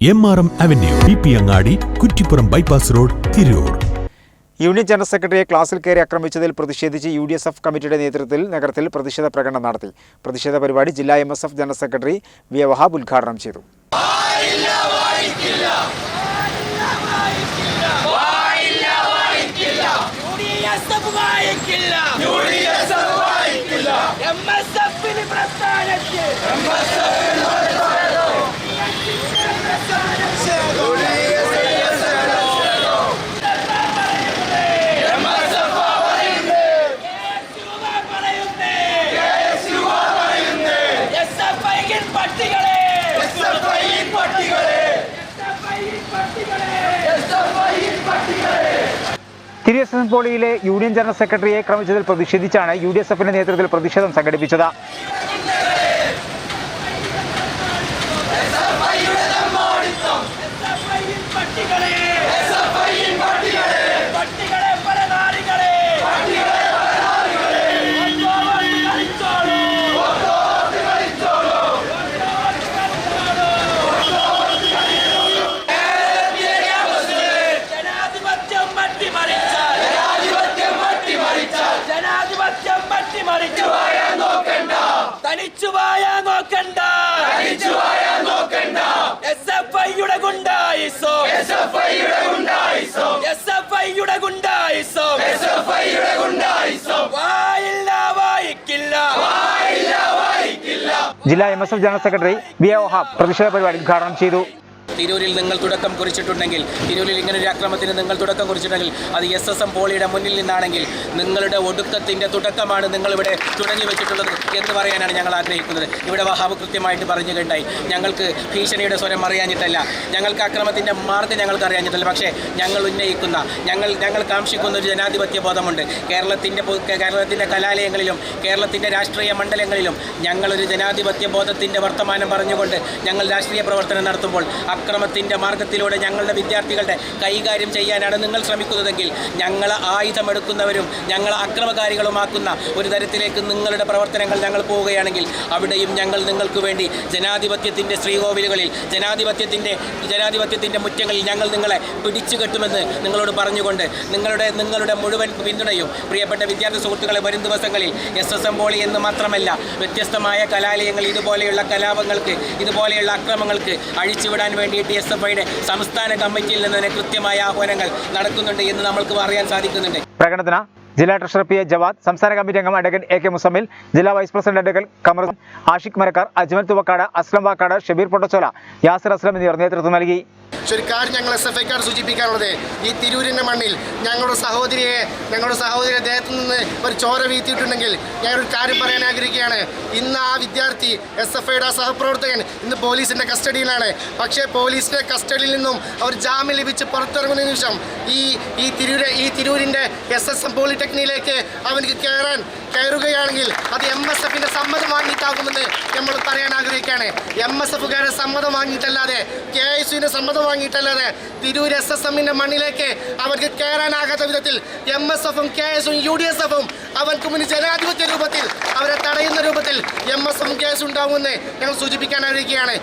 M R M avenue P P Angadi Kuttippuram bypass road Tirur. Union general സെക്രട്ടറിയെ ക്ലാസ്സിൽ കയറി ആക്രമിച്ചതിൽ പ്രതിഷേധിച്ച് U D S F കമ്മിറ്റിയുടെ നേതൃത്വത്തിൽ നഗരത്തിൽ പ്രതിഷേധ പ്രകടനം നടത്തി. പ്രതിഷേധ പരിപാടി ജില്ലാ M S F general secretary V A Wahab ഉദ്ഘാടനം ചെയ്തു. യുഡിഎസ്എഫ് വായിക്കില്ല. യുഡിഎസ്എഫ് വായിക്കില്ല. എംഎസ്എഫിന് പ്രസ്ഥാനത്തിൽ പട്ടികളെ! പട്ടികളെ! പട്ടികളെ തിരു എസ് എൻ പോളിയിലെ യൂണിയൻ ജനറൽ സെക്രട്ടറിയെ ക്രമിച്ചതിൽ പ്രതിഷേധിച്ചാണ് യു ഡി എസ് എഫിന്റെ നേതൃത്വത്തിൽ പ്രതിഷേധം സംഘടിപ്പിച്ചത് പട്ടികളെ പരനാരികളെ ജനാധിപത്യം മട്ടിമറിച്ചാൽ ജനാധിപത്യം മട്ടിമറിച്ചു തനിച്ചു വായാ നോക്കണ്ട എസ് എഫ് ഐയുടെ ഗുണ്ടായിസോ എസ് എഫ് ഐയുടെ ഗുണ്ടായിസോ എസ് എഫ് ഐയുടെ ഗുണ്ടായിസോ എസ് എഫ് ഐയുടെ ഗുണ്ടായിസോ വായില്ല വായിക്കില്ല വായില്ല വായിക്കില്ല ജില്ലാ M S F general secretary V A Wahab പ്രതിഷേധ പരിപാടി ഉദ്ഘാടനം ചെയ്തു. തിരൂരിൽ നിങ്ങൾ തുടക്കം കുറിച്ചിട്ടുണ്ടെങ്കിൽ തിരൂരിൽ ഇങ്ങനെ ഒരു അക്രമത്തിന് നിങ്ങൾ തുടക്കം കുറിച്ചിട്ടുണ്ടെങ്കിൽ അത് എസ് എസ് എം പോളിയുടെ മുന്നിൽ നിന്നാണെങ്കിൽ നിങ്ങളുടെ ഒടുക്കത്തിന്റെ തുടക്കമാണ് നിങ്ങളിവിടെ തുടങ്ങി വെച്ചിട്ടുള്ളത് എന്ന് പറയാനാണ് ഞങ്ങൾ ആഗ്രഹിക്കുന്നത്. ഇവിടെ വഹാബ് കൃത്യമായിട്ട് പറഞ്ഞു കണ്ടായി ഞങ്ങൾക്ക് ഭീഷണിയുടെ സ്വരം അറിയാഞ്ഞിട്ടല്ല. ഞങ്ങൾക്ക് അക്രമത്തിന്റെ മാർഗം ഞങ്ങൾക്ക് അറിയാഞ്ഞിട്ടല്ല. പക്ഷേ ഞങ്ങൾ ഉന്നയിക്കുന്ന ഞങ്ങൾ ഞങ്ങൾ കാംഷിക്കുന്ന ഒരു ജനാധിപത്യ ബോധമുണ്ട്. കേരളത്തിന്റെ കേരളത്തിന്റെ കലാലയങ്ങളിലും കേരളത്തിന്റെ രാഷ്ട്രീയ മണ്ഡലങ്ങളിലും ഞങ്ങളൊരു ജനാധിപത്യ ബോധത്തിന്റെ വർത്തമാനം പറഞ്ഞുകൊണ്ട് ഞങ്ങൾ രാഷ്ട്രീയ പ്രവർത്തനം നടത്തുമ്പോൾ അക്രമത്തിന്റെ മാർഗത്തിലൂടെ ഞങ്ങളുടെ വിദ്യാർത്ഥികളുടെ കൈകാര്യം ചെയ്യാനാണ് നിങ്ങൾ ശ്രമിക്കുന്നതെങ്കിൽ ഞങ്ങൾ ആയുധമെടുക്കുന്നവരും ഞങ്ങൾ അക്രമകാരികളുമാക്കുന്ന ഒരു തരത്തിലേക്ക് നിങ്ങളുടെ പ്രവർത്തനങ്ങൾ ഞങ്ങൾ പോവുകയാണെങ്കിൽ അവിടെയും ഞങ്ങൾ നിങ്ങൾക്ക് വേണ്ടി ജനാധിപത്യത്തിന്റെ ശ്രീകോവിലുകളിൽ ജനാധിപത്യത്തിന്റെ ജനാധിപത്യത്തിന്റെ മുറ്റങ്ങളിൽ ഞങ്ങൾ നിങ്ങളെ പിടിച്ചു കെട്ടുമെന്ന് നിങ്ങളോട് പറഞ്ഞുകൊണ്ട് നിങ്ങളുടെ നിങ്ങളുടെ മുഴുവൻ പിന്തുണയും പ്രിയപ്പെട്ട വിദ്യാർത്ഥി സുഹൃത്തുക്കളെ വരും ദിവസങ്ങളിൽ എസ് എസ് എം പോളി എന്ന് മാത്രമല്ല വ്യത്യസ്തമായ കലാലയങ്ങൾ ഇതുപോലെയുള്ള കലാപങ്ങൾക്ക് ഇതുപോലെയുള്ള അക്രമങ്ങൾക്ക് അഴിച്ചുവിടാൻ വേണ്ടിയിട്ട് എസ് എഫ് ഐയുടെ സംസ്ഥാന കമ്മിറ്റിയിൽ നിന്ന് തന്നെ കൃത്യമായ ആഹ്വാനങ്ങൾ നടക്കുന്നുണ്ട് എന്ന് നമ്മൾക്ക് അറിയാൻ സാധിക്കുന്നുണ്ട്. പ്രകടനത്തിന് ജില്ലാ ട്രഷറർ പി എ ജവാദ് സംസ്ഥാന കമ്മിറ്റി അംഗം അഡ്വക്കേറ്റ് എ കെ മുസമ്മിൽ ജില്ലാ vice president advocate Qamar Ashiq Marakkar Ajmal Thuvakkad Aslam Vakkad Shabeer Pottachola Yasir Aslam എന്നിവർ നേതൃത്വം നൽകി. കാര്യം ഞങ്ങൾ എസ് എഫ് ഐക്കാർ സൂചിപ്പിക്കാനുള്ളത് ഈ തിരൂരിന്റെ മണ്ണിൽ ഞങ്ങളുടെ സഹോദരിയെ ഞങ്ങളുടെ സഹോദരിയെ ദേഹത്തു നിന്ന് ഒരു ചോര വീഴ്ത്തിയിട്ടുണ്ടെങ്കിൽ ഞങ്ങളൊരു കാര്യം പറയാൻ ആഗ്രഹിക്കുകയാണ്. ഇന്ന് ആ വിദ്യാർത്ഥി എസ് എഫ് ഐയുടെ സഹപ്രവർത്തകൻ ഇന്ന് പോലീസിന്റെ കസ്റ്റഡിയിലാണ്. പക്ഷേ പോലീസിന്റെ കസ്റ്റഡിയിൽ നിന്നും അവർ ജാമ്യം ലഭിച്ച് പുറത്തിറങ്ങുന്ന നിമിഷം ഈ ഈ തിരൂര് ഈ തിരൂരിന്റെ എസ് എസ് എം പോളിടെക്നിക്കിലേക്ക് അവനിക്ക് കയറാൻ കയറുകയാണെങ്കിൽ അത് എം എസ് എഫിന്റെ സമ്മതം വാങ്ങിയിട്ടാകുമെന്ന് നമ്മൾ പറയാൻ ആഗ്രഹിക്കുകയാണ്. എം എസ് എഫുകാരുടെ സമ്മതം വാങ്ങിയിട്ടല്ലാതെ കെ എസ് യുവിന്റെ സമ്മതം വാങ്ങിയിട്ടല്ലാതെ തിരൂർ എസ് എസ് എമ്മിന്റെ മണ്ണിലേക്ക് അവർക്ക് കയറാനാകാത്ത വിധത്തിൽ എം എസ് എഫും കെ എസും യു ഡി എസ് എഫും അവർക്ക് മുന്നിൽ ജനാധിപത്യ രൂപത്തിൽ അവരെ തടയുന്ന രൂപത്തിൽ എം എസ് എഫും കെ എസ് ഉണ്ടാവുമെന്ന് ഞങ്ങൾ സൂചിപ്പിക്കാൻ ആഗ്രഹിക്കുകയാണ്.